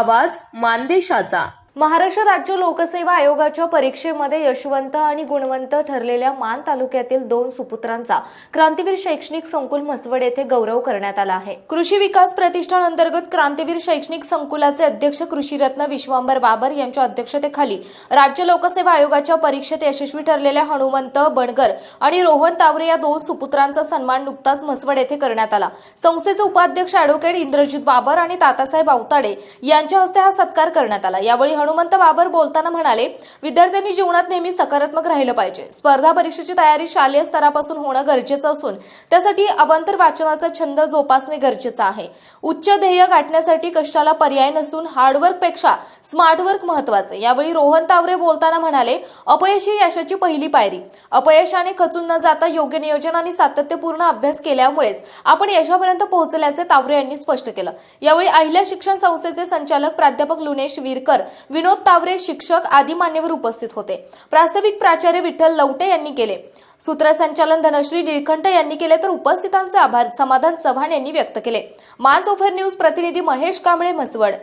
आवाज मानदेशाचा. महाराष्ट्र राज्य लोकसेवा आयोगाच्या परीक्षेमध्ये यशवंत आणि गुणवंत ठरलेल्या मान तालुक्यातील दोन सुपुत्रांचा क्रांतीवीर शैक्षणिक संकुल म्हसवड येथे गौरव करण्यात आला आहे. कृषी विकास प्रतिष्ठान अंतर्गत क्रांतीवीर शैक्षणिक संकुलाचे अध्यक्ष कृषीरत्न विश्वांबर बाबर यांच्या अध्यक्षतेखाली राज्य लोकसेवा आयोगाच्या परीक्षेत यशस्वी ठरलेल्या हनुमंत बणगर आणि रोहन तावरे या दोन सुपुत्रांचा सन्मान नुकताच म्हसवड येथे करण्यात आला. संस्थेचे उपाध्यक्ष अॅडव्होकेट इंद्रजित बाबर आणि तातासाहेब आवताडे यांच्या हस्ते हा सत्कार करण्यात आला. यावेळी हनुमंत बाबर बोलताना म्हणाले विद्यार्थ्यांनी जीवनात नेहमी सकारात्मक राहिलं पाहिजे. स्पर्धा परीक्षेची तयारी शालेय स्तरापासून होणं गरजेचं असून त्यासाठी अवांतर वाचनाचा छंद जोपासणे गरजेचं आहे. उच्च ध्येय गाठण्यासाठी कष्टाला पर्याय नसून हार्डवर्कपेक्षा स्मार्टवर्क महत्वाचं यावेळी रोहन तावरे बोलताना म्हणाले अपयश ही यशाची पहिली पायरी. अपयशाने खचून न जाता योग्य नियोजन आणि सातत्यपूर्ण अभ्यास केल्यामुळेच आपण यशापर्यंत पोहोचल्याचे तावरे यांनी स्पष्ट केलं. यावेळी अहिल्या शिक्षण संस्थेचे संचालक प्राध्यापक लुनेश वीरकर विनोद तावरे शिक्षक आदी मान्यवर उपस्थित होते. प्रास्ताविक प्राचार्य विठ्ठल लवटे यांनी केले. सूत्रसंचालन धनश्री निळकंठ यांनी केले तर उपस्थितांचे आभार समाधान चव्हाण यांनी व्यक्त केले. मान ओफर न्यूज प्रतिनिधी महेश कांबळे म्हसवड.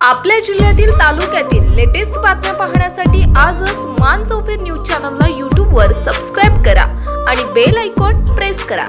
आपल्या जिल्ह्यातील तालुक्यातील लेटेस्ट बातम्या पाहण्यासाठी आजच मान्स चौफेर न्यूज चॅनलला यूट्यूबवर सबस्क्राईब करा आणि बेल आयकॉन प्रेस करा.